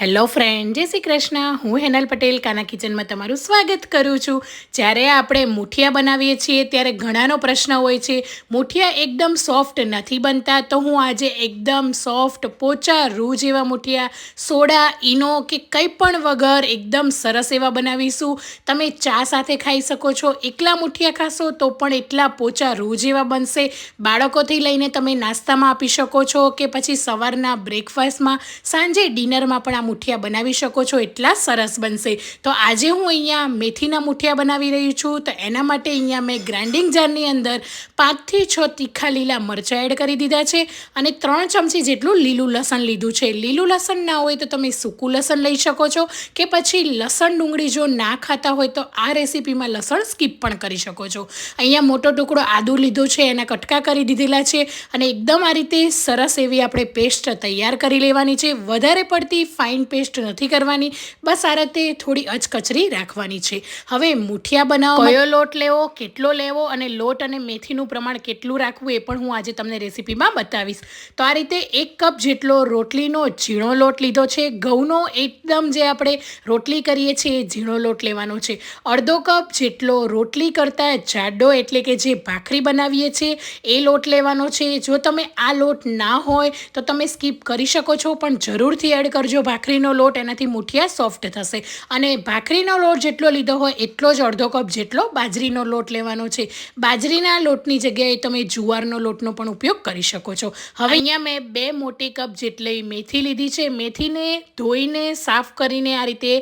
Hello friend જય શ્રી કૃષ્ણ. હું હેનલ પટેલ, કાના કિચનમાં તમારું સ્વાગત કરું છું. જ્યારે આપણે મુઠિયા બનાવીએ છીએ, ત્યારે ઘણાનો પ્રશ્ન હોય છે, મુઠિયા એકદમ સોફ્ટ નથી બનતા, તો હું આજે એકદમ સોફ્ટ પોચા રૂ જેવા મુઠિયા, સોડા, ઈનો કે કંઈ પણ વગર એકદમ સરસ એવા બનાવીશું. તમે ચા સાથે ખાઈ શકો છો. એકલા મુઠિયા ખાશો તો પણ એટલા પોચા રૂ જેવા બનશે. બાળકોથી લઈને તમે નાસ્તામાં આપી શકો છો કે પછી સવારના બ્રેકફાસ્ટમાં સાંજે ડિનરમાં પણ આ મુઠિયા બનાવી શકો છો એટલા સરસ બનશે. તો આજે હું અહીંયા મેથીના મુઠિયા બનાવી રહી છું. તો એના માટે અહીંયા મેં ગ્રાઇન્ડિંગ જારની અંદર પાંચથી છ તીખા લીલા મરચાં એડ કરી દીધા છે અને ત્રણ ચમચી જેટલું લીલું લસણ લીધું છે. લીલું લસણ ના હોય તો તમે સૂકું લસણ લઈ શકો છો કે પછી લસણ ડુંગળી જો ના ખાતા હોય તો આ રેસીપીમાં લસણ સ્કીપ પણ કરી શકો છો. અહીંયા મોટો ટુકડો આદુ લીધો છે, એના કટકા કરી દીધેલા છે અને એકદમ આ રીતે સરસ એવી આપણે પેસ્ટ તૈયાર કરી લેવાની છે. વધારે પડતી ફાઇન પેસ્ટ નથી કરવાની. બસ આ રીતે થોડી અચકચરી રાખવાની છે. હવે મુઠિયા બનાવવા કયો લોટ લેવો કેટલો લેવો અને લોટ અને મેથીનું પ્રમાણ કેટલું રાખવું એ પણ હું આજે તમને રેસીપીમાં બતાવીશ. તો આ રીતે એક કપ જેટલો રોટલીનો ઝીણો લોટ લીધો છે. ઘઉંનો એકદમ જે આપણે રોટલી કરીએ છીએ એ ઝીણો લોટ લેવાનો છે. અડધો કપ જેટલો રોટલી કરતાં જાડો એટલે કે જે ભાખરી બનાવીએ છીએ એ લોટ લેવાનો છે. જો તમે આ લોટ ના હોય તો તમે સ્કીપ કરી શકો છો પણ જરૂરથી એડ કરજો ભાખરીનો લોટ એનાથી મુઠિયા સોફ્ટ થશે. અને ભાખરીનો લોટ જેટલો લીધો હોય એટલો જ અડધો કપ જેટલો બાજરીનો લોટ લેવાનો છે. બાજરીના લોટની જગ્યાએ તમે જુવારનો લોટનો પણ ઉપયોગ કરી શકો છો. હવે અહીંયા મેં બે મોટી કપ જેટલી મેથી લીધી છે. મેથીને ધોઈને, સાફ કરીને આ રીતે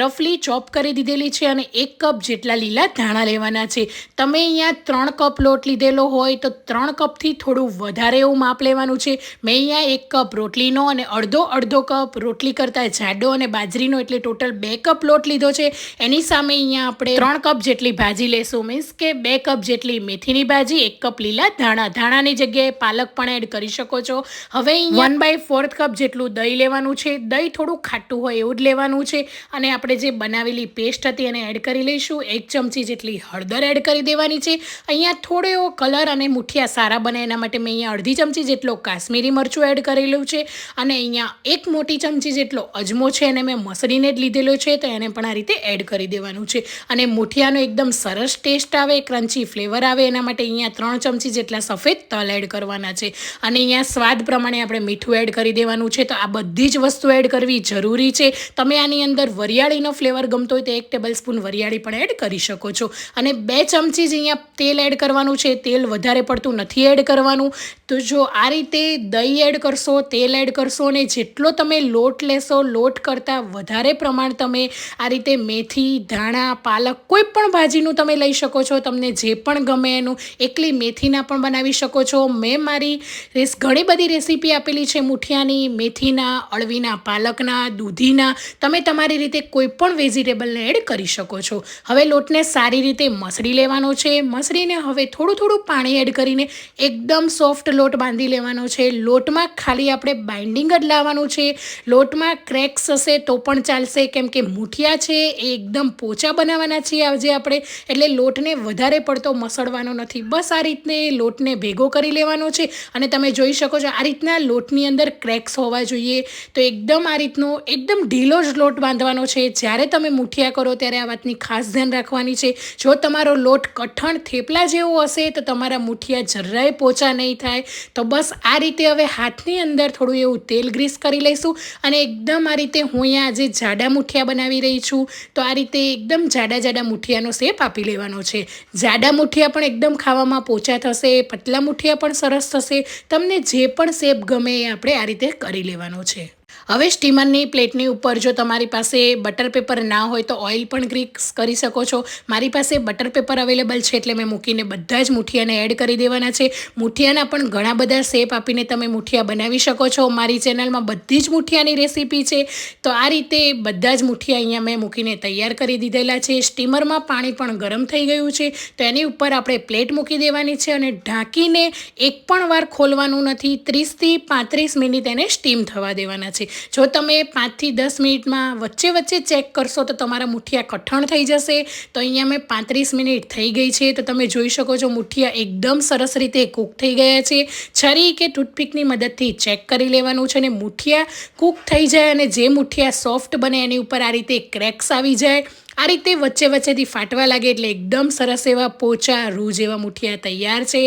રફલી ચોપ કરી દીધેલી છે અને એક કપ જેટલા લીલા ધાણા લેવાના છે. તમે અહીંયા ત્રણ કપ લોટ લીધેલો હોય તો ત્રણ કપથી થોડું વધારે એવું માપ લેવાનું છે. મેં અહીંયા એક કપ રોટલીનો અને અડધો અડધો કપ રોટલી કરતાં જાડો અને બાજરીનો એટલે ટોટલ બે કપ લોટ લીધો છે. એની સામે અહીંયા આપણે ત્રણ કપ જેટલી ભાજી લેશું. મીન્સ કે બે કપ જેટલી મેથીની ભાજી એક કપ લીલા ધાણા. ધાણાની જગ્યાએ પાલક પણ એડ કરી શકો છો. હવે વન બાય ફોર્થ કપ જેટલું દહીં લેવાનું છે. દહીં થોડું ખાટું હોય એવું જ લેવાનું છે. અને આપણે જે બનાવેલી પેસ્ટ હતી એને એડ કરી લઈશું. એક ચમચી જેટલી હળદર એડ કરી દેવાની છે. અહીંયા થોડો એવો કલર અને મુઠિયા સારા બને. એના માટે મેં અહીંયા અડધી ચમચી જેટલો કાશ્મીરી મરચું એડ કરેલું છે. અને અહીંયા એક મોટી ચમચી જેટલો અજમો છે એને મેં મસળીને જ લીધેલો છે, તો એને પણ આ રીતે એડ કરી દેવાનું છે. અને મુઠિયાનો એકદમ સરસ ટેસ્ટ આવે ક્રન્ચી ફ્લેવર આવે, એના માટે અહીંયા ત્રણ ચમચી જેટલા સફેદ તલ એડ કરવાના છે. અને અહીંયા સ્વાદ પ્રમાણે આપણે મીઠું એડ કરી દેવાનું છે, તો આ બધી જ વસ્તુ એડ કરવી જરૂરી છે. તમે આની અંદર વરિયાળીનો ફ્લેવર ગમતો હોય તો એક ટેબલ સ્પૂન વરિયાળી પણ એડ કરી શકો છો. અને બે ચમચી જ અહીંયા તેલ એડ કરવાનું છે, તેલ વધારે પડતું નથી એડ કરવાનું. તો જો આ રીતે દહીં એડ કરશો, તેલ એડ કરશો અને જેટલો તમે લોટ લેશો, લોટ કરતાં વધારે પ્રમાણ તમે આ રીતે મેથી, ધાણા, પાલક કોઈ પણ ભાજીનું તમે લઈ શકો છો, તમને જે પણ ગમે એનું, એકલી મેથીના પણ બનાવી શકો છો. મેં મારી રેસ ઘણી બધી રેસીપી આપેલી છે મુઠિયાની, મેથીના, અળવીના, પાલકના, દૂધીના. તમે તમારી રીતે કોઈ પણ વેજીટેબલને એડ કરી શકો છો. હવે લોટને સારી રીતે મસળી લેવાનો છે. મસળીને હવે થોડું થોડું પાણી એડ કરીને એકદમ સોફ્ટ લોટ બાંધી લેવાનો છે. લોટમાં ખાલી આપણે બાઇન્ડિંગ જ લાવવાનું છે. લોટમાં ક્રેક્સ હશે તો પણ ચાલશે. કેમ કે મૂઠિયા છે એ એકદમ પોચા બનાવવાના છીએ આજે આપણે. એટલે લોટને વધારે પડતો મસળવાનો નથી. બસ આ રીતને લોટને ભેગો કરી લેવાનો છે. અને તમે જોઈ શકો છો આ રીતના લોટની અંદર ક્રેક્સ હોવા જોઈએ. તો એકદમ આ રીતનો એકદમ ઢીલો જ લોટ બાંધવાનો છે. જ્યારે તમે મૂઠિયા કરો ત્યારે આ વાતની ખાસ ધ્યાન રાખવાની છે. જો તમારો લોટ કઠણ થેપલા જેવો હશે તો તમારા મૂઠિયા જરાય પોચા નહીં થાય. તો બસ આ રીતે હવે હાથની અંદર થોડું એવું તેલ ગ્રીસ કરી લઈશું અને એકદમ આ રીતે હું અહીંયા આજે જાડા મુઠિયા બનાવી રહી છું. તો આ રીતે એકદમ જાડા જાડા મુઠિયાનો શેપ આપી લેવાનો છે. જાડા મુઠિયા પણ એકદમ ખાવામાં પોચા થશે, પતલા મુઠિયા પણ સરસ થશે. તમને જે પણ શેપ ગમે એ આપણે આ રીતે કરી લેવાનો છે. હવે સ્ટીમરની પ્લેટની ઉપર જો તમારી પાસે બટર પેપર ના હોય તો ઓઇલ પણ ગ્રીસ કરી શકો છો. મારી પાસે બટર પેપર અવેલેબલ છે એટલે મેં મૂકીને બધા જ મુઠિયાને એડ કરી દેવાના છે. મુઠિયાના પણ ઘણા બધા શેપ આપીને તમે મુઠિયા બનાવી શકો છો. મારી ચેનલમાં બધી જ મુઠિયાની રેસીપી છે. તો આ રીતે બધા જ મુઠિયા અહીંયા મેં મૂકીને તૈયાર કરી દીધેલા છે. સ્ટીમરમાં પાણી પણ ગરમ થઈ ગયું છે. તો એની ઉપર આપણે પ્લેટ મૂકી દેવાની છે અને ઢાંકીને એક પણ વાર ખોલવાનું નથી. ત્રીસથી પાંત્રીસ મિનિટ એને સ્ટીમ થવા દેવાના છે. જો તમે પાંચથી દસ મિનિટમાં વચ્ચે વચ્ચે ચેક કરશો તો તમારા મુઠિયા કઠણ થઈ જશે. તો અહીંયા મેં પાંત્રીસ મિનિટ થઈ ગઈ છે. તો તમે જોઈ શકો છો મુઠિયા એકદમ સરસ રીતે કૂક થઈ ગયા છે. છરી કે ટૂથપીકની મદદથી ચેક કરી લેવાનું છે અને મુઠિયા કૂક થઈ જાય અને જે મુઠિયા સોફ્ટ બને એની ઉપર આ રીતે ક્રેક્સ આવી જાય. આ રીતે વચ્ચે વચ્ચેથી ફાટવા લાગે એટલે એકદમ સરસ એવા પોચા રૂ જેવા મુઠિયા તૈયાર છે.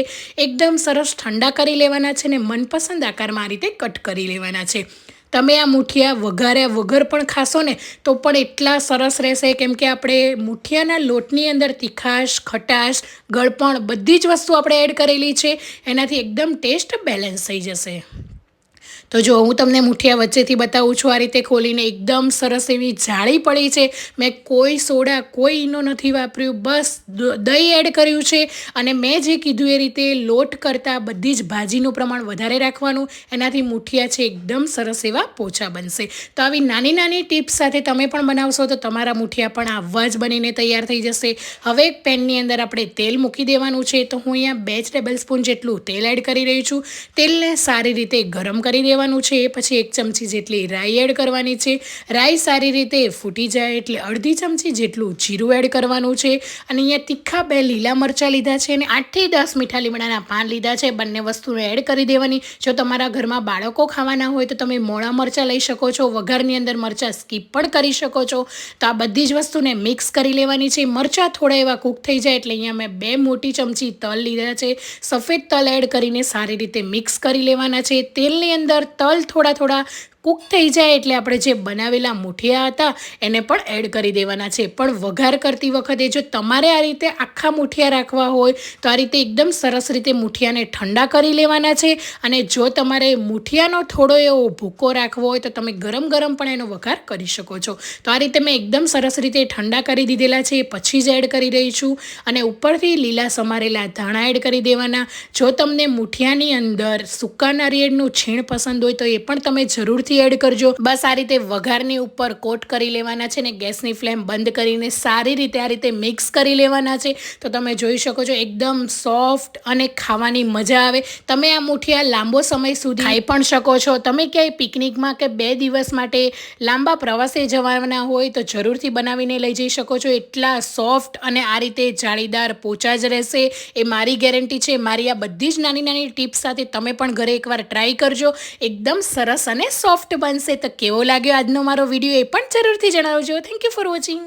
એકદમ સરસ ઠંડા કરી લેવાના છે ને મનપસંદ આકારમાં આ રીતે કટ કરી લેવાના છે. તમે આ મુઠિયા વઘાર્યા વગર પણ ખાશો ને, તો પણ એટલા સરસ રહેશે. કેમ કે આપણે મુઠિયાના લોટની અંદર તીખાશ, ખટાશ, ગળપણ બધી જ વસ્તુ આપણે એડ કરેલી છે. એનાથી એકદમ ટેસ્ટ બેલેન્સ થઈ જશે. તો જો હું તમને મુઠિયા વચ્ચેથી બતાવું છું, આ રીતે ખોલીને એકદમ સરસ એવી જાળી પડી છે. મેં કોઈ સોડા, કોઈ ઈનો નથી વાપર્યું, બસ દહીં એડ કર્યું છે અને મેં જે કીધું એ રીતે લોટ કરતાં બધી જ ભાજીનું પ્રમાણ વધારે રાખવાનું, એનાથી મુઠિયા છે એકદમ સરસ એવા પોચા બનશે. તો આવી નાની નાની ટિપ્સ સાથે તમે પણ બનાવશો તો તમારા મુઠિયા પણ આવવા જ બનીને તૈયાર થઈ જશે. હવે એક પેનની અંદર આપણે તેલ મૂકી દેવાનું છે, તો હું અહીંયા બે ટેબલ સ્પૂન જેટલું તેલ એડ કરી રહી છું. તેલને સારી રીતે ગરમ કરી દેવાનું છે પછી એક ચમચી જેટલી રાઈ એડ કરવાની છે. રાઈ સારી રીતે ફૂટી જાય એટલે અડધી ચમચી જેટલું જીરું એડ કરવાનું છે. અને અહીંયા તીખા બે લીલા મરચાં લીધા છે અને આઠથી દસ મીઠા લીમડાના પાન લીધા છે. બંને વસ્તુને એડ કરી દેવાની. જો તમારા ઘરમાં બાળકો ખાવાના હોય તો તમે મોળા મરચાં લઈ શકો છો. વઘારની અંદર મરચાં સ્કીપ પણ કરી શકો છો. તો આ બધી જ વસ્તુને મિક્સ કરી લેવાની છે. મરચાં થોડા એવા કૂક થઈ જાય એટલે અહીંયા મેં બે મોટી ચમચી તલ લીધા છે. સફેદ તલ એડ કરીને સારી રીતે મિક્સ કરી લેવાના છે. તેલની અંદર તલ થોડા થોડા કૂક થઈ જાય એટલે આપણે જે બનાવેલા મુઠિયા હતા, એને પણ એડ કરી દેવાના છે. પણ વઘાર કરતી વખતે જો તમારે આ રીતે આખા મુઠિયા રાખવા હોય, તો આ રીતે એકદમ સરસ રીતે મુઠિયાને ઠંડા કરી લેવાના છે. અને જો તમારે મુઠિયાનો થોડો એવો ભૂકો રાખવો હોય, તો તમે ગરમ ગરમ પણ એનો વઘાર કરી શકો છો. તો આ રીતે મેં એકદમ સરસ રીતે ઠંડા કરી દીધેલા છે પછી જ એડ કરી રહી છું. અને ઉપરથી લીલા સમારેલા ધાણા એડ કરી દેવાના. જો તમને મુઠિયાની અંદર સૂકા નારિયેળનું છીણ પસંદ હોય, તો એ પણ તમે જરૂરથી એડ કરજો. બસ આ રીતે વઘારની ઉપર કોટ કરી લેવાના છે ને ગેસની ફ્લેમ બંધ કરીને સારી રીતે આ રીતે મિક્સ કરી લેવાના છે. તો તમે જોઈ શકો છો એકદમ સોફ્ટ અને ખાવાની મજા આવે. તમે આ મુઠિયા લાંબો સમય સુધી ખાઈ પણ શકો છો. તમે ક્યાંય પિકનિકમાં કે બે દિવસ માટે લાંબા પ્રવાસે જવાના હોય તો જરૂરથી બનાવીને લઈ જઈ શકો છો. એટલા સોફ્ટ અને આ રીતે જાળીદાર પોચા જ રહેશે. એ મારી ગેરંટી છે. મારી આ બધી જ નાની નાની ટિપ્સ સાથે તમે પણ ઘરે એકવાર ટ્રાય કરજો. એકદમ સરસ અને સોફ્ટ બનશે તો કેવો લાગ્યો આજનો મારો વીડિયો એ પણ જરૂરથી જણાવજો. Thank you for watching